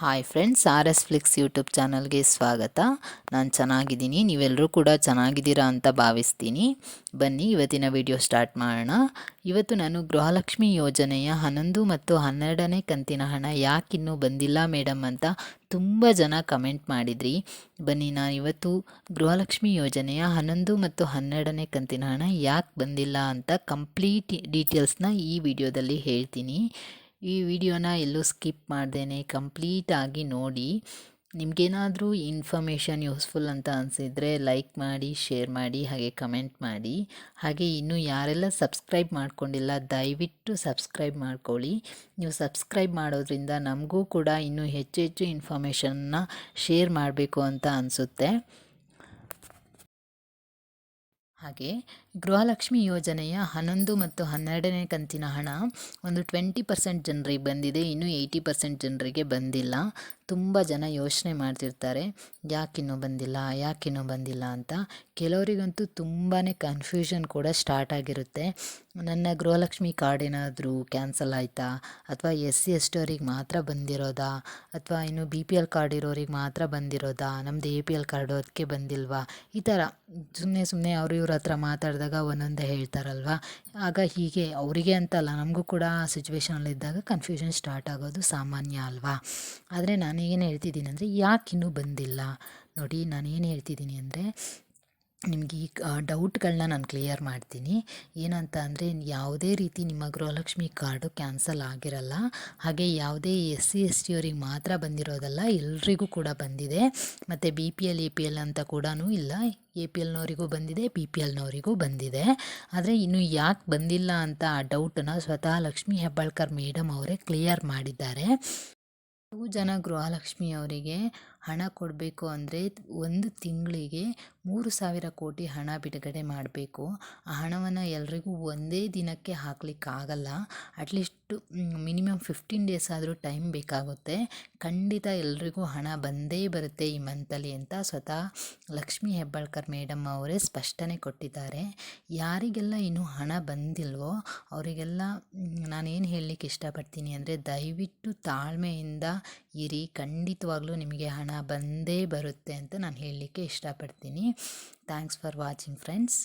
Hi friends R S Flix YouTube ಚಾನಲ್ಗೆ ಸ್ವಾಗತ. ನಾನು ಚೆನ್ನಾಗಿದ್ದೀನಿ ನೀವೆಲ್ಲರೂ ಕೂಡ ಚೆನ್ನಾಗಿದ್ದೀರಾ ಅಂತ ಭಾವಿಸ್ತೀನಿ. ಬನ್ನಿ, ಇವತ್ತಿನ ವಿಡಿಯೋ ಸ್ಟಾರ್ಟ್ ಮಾಡೋಣ. ಇವತ್ತು ನಾನು ಗೃಹಲಕ್ಷ್ಮಿ ಯೋಜನೆಯ ಹನ್ನೊಂದು ಮತ್ತು ಹನ್ನೆರಡನೇ ಕಂತಿನ ಹಣ ಯಾಕಿನ್ನೂ ಬಂದಿಲ್ಲ ಮೇಡಮ್ ಅಂತ ತುಂಬ ಜನ ಕಮೆಂಟ್ ಮಾಡಿದ್ರಿ. ಬನ್ನಿ, ನಾನು ಇವತ್ತು ಗೃಹಲಕ್ಷ್ಮಿ ಯೋಜನೆಯ ಹನ್ನೊಂದು ಮತ್ತು ಹನ್ನೆರಡನೇ ಕಂತಿನ ಹಣ ಯಾಕೆ ಬಂದಿಲ್ಲ ಅಂತ ಕಂಪ್ಲೀಟ್ ಡೀಟೇಲ್ಸ್ನ ಈ ವಿಡಿಯೋದಲ್ಲಿ ಹೇಳ್ತೀನಿ. ಈ ವಿಡಿಯೋನ ಎಲ್ಲೂ ಸ್ಕಿಪ್ ಮಾಡ್ದೇ ಕಂಪ್ಲೀಟಾಗಿ ನೋಡಿ. ನಿಮಗೇನಾದರೂ ಇನ್ಫಾರ್ಮೇಷನ್ ಯೂಸ್ಫುಲ್ ಅಂತ ಅನಿಸಿದರೆ ಲೈಕ್ ಮಾಡಿ, ಶೇರ್ ಮಾಡಿ, ಹಾಗೆ ಕಮೆಂಟ್ ಮಾಡಿ. ಹಾಗೆ ಇನ್ನೂ ಯಾರೆಲ್ಲ ಸಬ್ಸ್ಕ್ರೈಬ್ ಮಾಡ್ಕೊಂಡಿಲ್ಲ, ದಯವಿಟ್ಟು ಸಬ್ಸ್ಕ್ರೈಬ್ ಮಾಡ್ಕೊಳ್ಳಿ. ನೀವು ಸಬ್ಸ್ಕ್ರೈಬ್ ಮಾಡೋದ್ರಿಂದ ನಮಗೂ ಕೂಡ ಇನ್ನೂ ಹೆಚ್ಚು ಹೆಚ್ಚು ಇನ್ಫಾರ್ಮೇಷನ್ನ ಶೇರ್ ಮಾಡಬೇಕು ಅಂತ ಅನಿಸುತ್ತೆ. ಹಾಗೆ ಗೃಹಲಕ್ಷ್ಮಿ ಯೋಜನೆಯ ಹನ್ನೊಂದು ಮತ್ತು ಹನ್ನೆರಡನೇ ಕಂತಿನ ಹಣ ಒಂದು ಟ್ವೆಂಟಿ ಪರ್ಸೆಂಟ್ ಜನರಿಗೆ ಬಂದಿದೆ, ಇನ್ನು ಏಯ್ಟಿ ಪರ್ಸೆಂಟ್ ಜನರಿಗೆ ಬಂದಿಲ್ಲ. ತುಂಬ ಜನ ಯೋಚನೆ ಮಾಡ್ತಿರ್ತಾರೆ, ಯಾಕಿನ್ನೂ ಬಂದಿಲ್ಲ ಯಾಕಿನ್ನೂ ಬಂದಿಲ್ಲ ಅಂತ. ಕೆಲವರಿಗಂತೂ ತುಂಬಾ ಕನ್ಫ್ಯೂಷನ್ ಕೂಡ ಸ್ಟಾರ್ಟ್ ಆಗಿರುತ್ತೆ. ನನ್ನ ಗೃಹಲಕ್ಷ್ಮಿ ಕಾರ್ಡ್ ಏನಾದರೂ ಕ್ಯಾನ್ಸಲ್ ಆಯಿತಾ? ಅಥವಾ ಎಸ್ ಸಿ ಎಸ್ ಟಿ ಅವ್ರಿಗೆ ಮಾತ್ರ ಬಂದಿರೋದಾ? ಅಥವಾ ಇನ್ನು ಬಿ ಪಿ ಎಲ್ ಕಾರ್ಡ್ ಇರೋರಿಗೆ ಮಾತ್ರ ಬಂದಿರೋದಾ? ನಮ್ಮದು ಎ ಪಿ ಎಲ್ ಕಾರ್ಡು ಅದಕ್ಕೆ ಬಂದಿಲ್ವಾ? ಈ ಥರ ಸುಮ್ಮನೆ ಸುಮ್ಮನೆ ಅವರು ಇವ್ರ ಹತ್ರ ಮಾತಾಡಿದಾಗ ಒಂದೊಂದೇ ಹೇಳ್ತಾರಲ್ವ? ಆಗ ಹೀಗೆ ಅವರಿಗೆ ಅಂತಲ್ಲ, ನಮಗೂ ಕೂಡ ಸಿಚುವೇಶನಲ್ಲಿದ್ದಾಗ ಕನ್ಫ್ಯೂಷನ್ ಸ್ಟಾರ್ಟ್ ಆಗೋದು ಸಾಮಾನ್ಯ ಅಲ್ವಾ? ಆದರೆ ನಾನು ಏನು ಹೇಳ್ತಿದ್ದೀನಿ ಅಂದರೆ ಯಾಕೆ ಇನ್ನೂ ಬಂದಿಲ್ಲ? ನೋಡಿ ನಾನು ಏನು ಹೇಳ್ತಿದ್ದೀನಿ ಅಂದರೆ ನಿಮಗೆ ಈ ಡೌಟ್ಗಳನ್ನ ನಾನು ಕ್ಲಿಯರ್ ಮಾಡ್ತೀನಿ. ಏನಂತ ಅಂದರೆ ಯಾವುದೇ ರೀತಿ ನಿಮ್ಮ ಗೃಹಲಕ್ಷ್ಮಿ ಕಾರ್ಡು ಕ್ಯಾನ್ಸಲ್ ಆಗಿರಲ್ಲ, ಹಾಗೆ ಯಾವುದೇ ಎಸ್ ಸಿ ಎಸ್ ಟಿ ಅವ್ರಿಗೆ ಮಾತ್ರ ಬಂದಿರೋದಲ್ಲ, ಎಲ್ರಿಗೂ ಕೂಡ ಬಂದಿದೆ. ಮತ್ತು B P L, A P L ಅಂತ ಕೂಡ ಇಲ್ಲ, ಎ ಪಿ ಎಲ್ನವರಿಗೂ ಬಂದಿದೆ, ಬಿ ಪಿ ಎಲ್ನವರಿಗೂ ಬಂದಿದೆ. ಆದರೆ ಇನ್ನು ಯಾಕೆ ಬಂದಿಲ್ಲ ಅಂತ ಆ ಡೌಟನ್ನು ಸ್ವತಃ ಲಕ್ಷ್ಮೀ ಹೆಬ್ಬಾಳ್ಕರ್ ಮೇಡಮ್ ಅವರೇ ಕ್ಲಿಯರ್ ಮಾಡಿದ್ದಾರೆ. ಜನ ಗೃಹಲಕ್ಷ್ಮಿ ಅವರಿಗೆ ಹಣ ಕೊಡಬೇಕು ಅಂದರೆ ಒಂದು ತಿಂಗಳಿಗೆ ಮೂರು ಸಾವಿರ ಕೋಟಿ ಹಣ ಬಿಡುಗಡೆ ಮಾಡಬೇಕು. ಆ ಹಣವನ್ನು ಎಲ್ರಿಗೂ ಒಂದೇ ದಿನಕ್ಕೆ ಹಾಕಲಿಕ್ಕಾಗಲ್ಲ. At least minimum fifteen days ಆದರೂ ಟೈಮ್ ಬೇಕಾಗುತ್ತೆ. ಖಂಡಿತ ಎಲ್ರಿಗೂ ಹಣ ಬಂದೇ ಬರುತ್ತೆ ಈ ಮಂತಲ್ಲಿ ಅಂತ ಸ್ವತಃ ಲಕ್ಷ್ಮೀ ಹೆಬ್ಬಾಳ್ಕರ್ ಮೇಡಮ್ ಅವರೇ ಸ್ಪಷ್ಟನೆ ಕೊಟ್ಟಿದ್ದಾರೆ. ಯಾರಿಗೆಲ್ಲ ಇನ್ನೂ ಹಣ ಬಂದಿಲ್ವೋ ಅವರಿಗೆಲ್ಲ ನಾನೇನು ಹೇಳಲಿಕ್ಕೆ ಇಷ್ಟಪಡ್ತೀನಿ ಅಂದರೆ ದಯವಿಟ್ಟು ತಾಳ್ಮೆಯಿಂದ ಇರಿ. ಖಂಡಿತವಾಗ್ಲೂ ನಿಮಗೆ ಹಣ ಬಂದೇ ಬರುತ್ತೆ ಅಂತ ನಾನು ಹೇಳಲಿಕ್ಕೆ ಇಷ್ಟಪಡ್ತೀನಿ. Thanks for watching friends